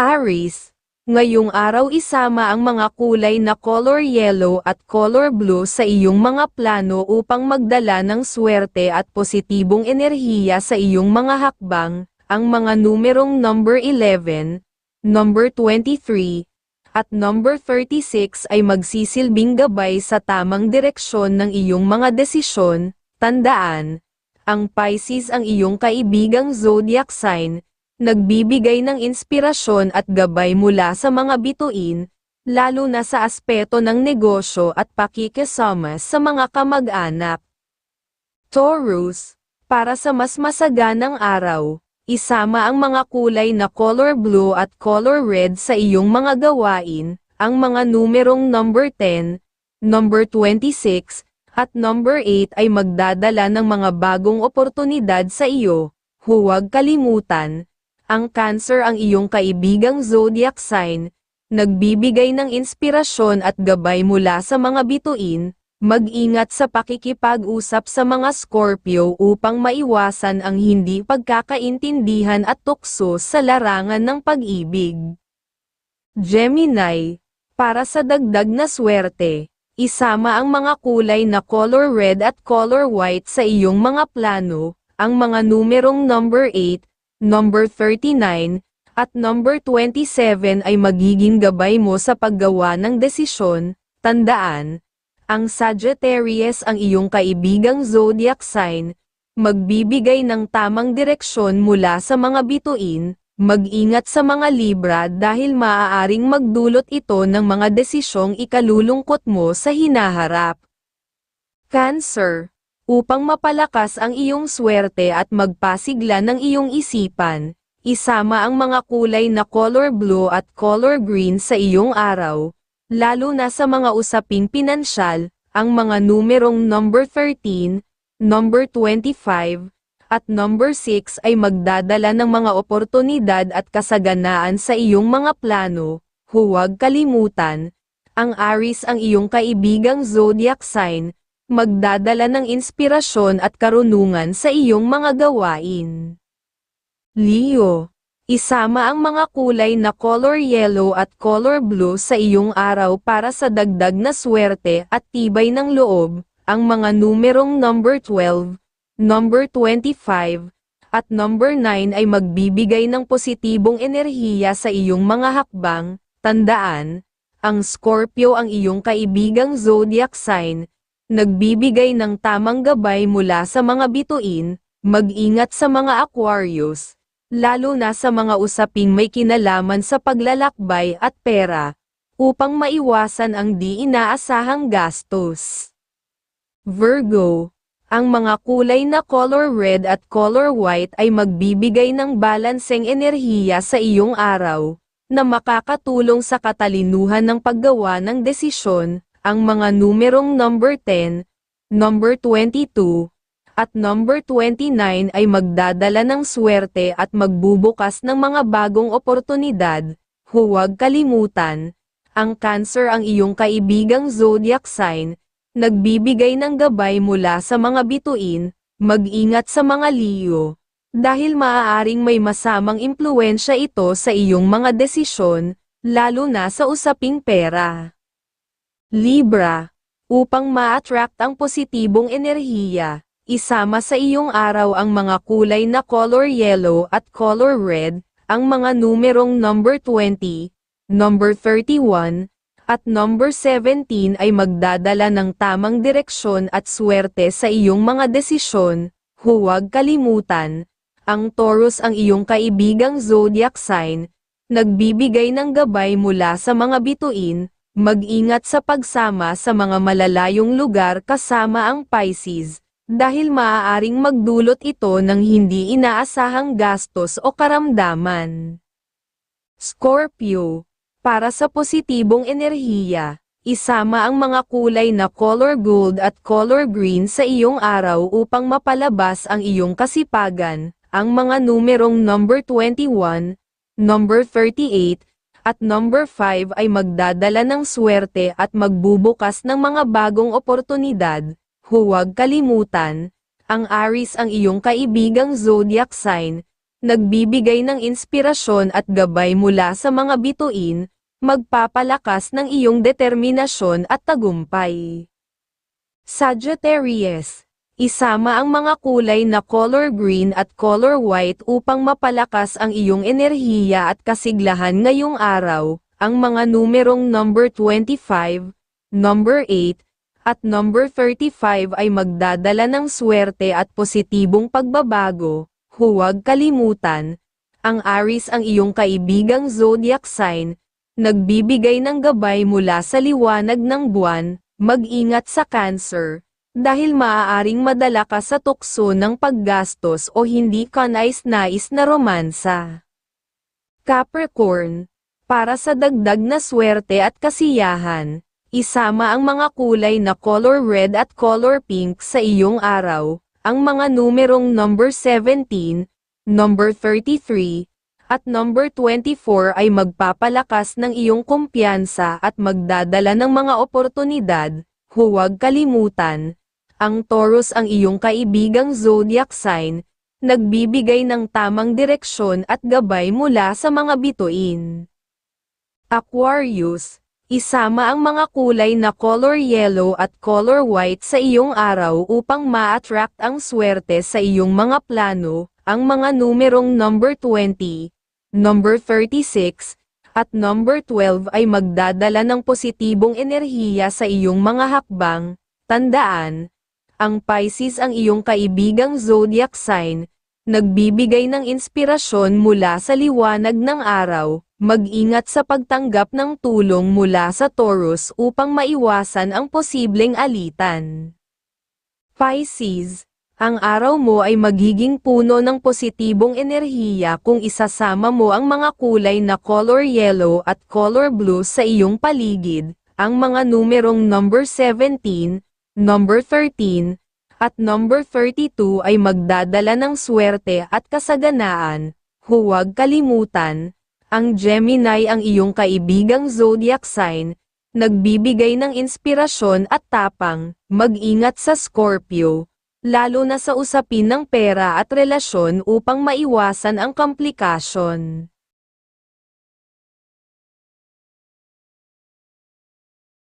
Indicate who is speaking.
Speaker 1: Aries, ngayong araw isama ang mga kulay na color yellow at color blue sa iyong mga plano upang magdala ng swerte at positibong enerhiya sa iyong mga hakbang, ang mga numerong number 11, number 23, at number 36 ay magsisilbing gabay sa tamang direksyon ng iyong mga desisyon, tandaan, ang Pisces ang iyong kaibigang zodiac sign, nagbibigay ng inspirasyon at gabay mula sa mga bituin, lalo na sa aspeto ng negosyo at pakikisama sa mga kamag-anak. Taurus, para sa mas masaganang araw, isama ang mga kulay na color blue at color red sa iyong mga gawain, ang mga numerong number 10, number 26, at number 8 ay magdadala ng mga bagong oportunidad sa iyo. Huwag kalimutan, ang Cancer ang iyong kaibigang zodiac sign, nagbibigay ng inspirasyon at gabay mula sa mga bituin, mag-ingat sa pakikipag-usap sa mga Scorpio upang maiwasan ang hindi pagkakaintindihan at tukso sa larangan ng pag-ibig. Gemini, para sa dagdag na swerte, Isama ang mga kulay na color red at color white sa iyong mga plano, ang mga numerong number 8, number 39, at number 27 ay magiging gabay mo sa paggawa ng desisyon, tandaan, ang Sagittarius ang iyong kaibigang zodiac sign, magbibigay ng tamang direksyon mula sa mga bituin, Mag-ingat sa mga Libra dahil maaaring magdulot ito ng mga desisyong ikalulungkot mo sa hinaharap. Cancer. Upang mapalakas ang iyong swerte at magpasigla ng iyong isipan, isama ang mga kulay na color blue at color green sa iyong araw, lalo na sa mga usaping pinansyal, ang mga numerong number 13, number 25, at number 6 ay magdadala ng mga oportunidad at kasaganaan sa iyong mga plano, huwag kalimutan, ang Aries ang iyong kaibigang zodiac sign, magdadala ng inspirasyon at karunungan sa iyong mga gawain. Leo, isama ang mga kulay na color yellow at color blue sa iyong araw para sa dagdag na swerte at tibay ng loob, ang mga numerong number 12, number 25, at number 9 ay magbibigay ng positibong enerhiya sa iyong mga hakbang, tandaan, ang Scorpio ang iyong kaibigang zodiac sign, nagbibigay ng tamang gabay mula sa mga bituin, mag-ingat sa mga Aquarius, lalo na sa mga usaping may kinalaman sa paglalakbay at pera, upang maiwasan ang di inaasahang gastos. Virgo ang mga kulay na color red at color white ay magbibigay ng balanseng enerhiya sa iyong araw, na makakatulong sa katalinuhan ng paggawa ng desisyon, ang mga numerong number 10, number 22, at number 29 ay magdadala ng swerte at magbubukas ng mga bagong oportunidad, huwag kalimutan, ang Cancer ang iyong kaibigang zodiac sign, nagbibigay ng gabay mula sa mga bituin, mag-ingat sa mga liyo, dahil maaaring may masamang impluensya ito sa iyong mga desisyon, lalo na sa usaping pera. Libra, upang ma-attract ang positibong enerhiya, isama sa iyong araw ang mga kulay na color yellow at color red, ang mga numerong number 20, number 31, at number 17 ay magdadala ng tamang direksyon at swerte sa iyong mga desisyon, huwag kalimutan, ang Taurus ang iyong kaibigang zodiac sign, nagbibigay ng gabay mula sa mga bituin, mag-ingat sa pagsama sa mga malalayong lugar kasama ang Pisces, dahil maaaring magdulot ito ng hindi inaasahang gastos o karamdaman. Scorpio para sa positibong enerhiya, isama ang mga kulay na color gold at color green sa iyong araw upang mapalabas ang iyong kasipagan, ang mga numerong number 21, number 38, at number 5 ay magdadala ng swerte at magbubukas ng mga bagong oportunidad, huwag kalimutan, ang Aries ang iyong kaibigang zodiac sign, nagbibigay ng inspirasyon at gabay mula sa mga bituin, magpapalakas ng iyong determinasyon at tagumpay. Sagittarius, isama ang mga kulay na color green at color white upang mapalakas ang iyong enerhiya at kasiglahan ngayong araw, ang mga numerong number 25, number 8, at number 35 ay magdadala ng swerte at positibong pagbabago, huwag kalimutan, ang Aries ang iyong kaibigang zodiac sign, nagbibigay ng gabay mula sa liwanag ng buwan, mag-ingat sa cancer, dahil maaaring madala ka sa tukso ng paggastos o hindi ka nais-nais na romansa. Capricorn, para sa dagdag na swerte at kasiyahan, isama ang mga kulay na color red at color pink sa iyong araw, ang mga numerong number 17, number 33, at number 24 ay magpapalakas ng iyong kumpiyansa at magdadala ng mga oportunidad, huwag kalimutan. Ang Taurus ang iyong kaibigang zodiac sign, nagbibigay ng tamang direksyon at gabay mula sa mga bituin. Aquarius, isama ang mga kulay na color yellow at color white sa iyong araw upang ma-attract ang swerte sa iyong mga plano, ang mga numerong number 20, number 36, at number 12 ay magdadala ng positibong enerhiya sa iyong mga hakbang. Tandaan, ang Pisces ang iyong kaibigang zodiac sign, nagbibigay ng inspirasyon mula sa liwanag ng araw, mag-ingat sa pagtanggap ng tulong mula sa Taurus upang maiwasan ang posibleng alitan. Pisces, ang araw mo ay magiging puno ng positibong enerhiya kung isasama mo ang mga kulay na color yellow at color blue sa iyong paligid, ang mga numerong number 17, number 13, at number 32 ay magdadala ng swerte at kasaganaan, huwag kalimutan, ang Gemini ang iyong kaibigang zodiac sign, nagbibigay ng inspirasyon at tapang, mag-ingat sa Scorpio, lalo na sa usapin ng pera at relasyon upang maiwasan ang komplikasyon.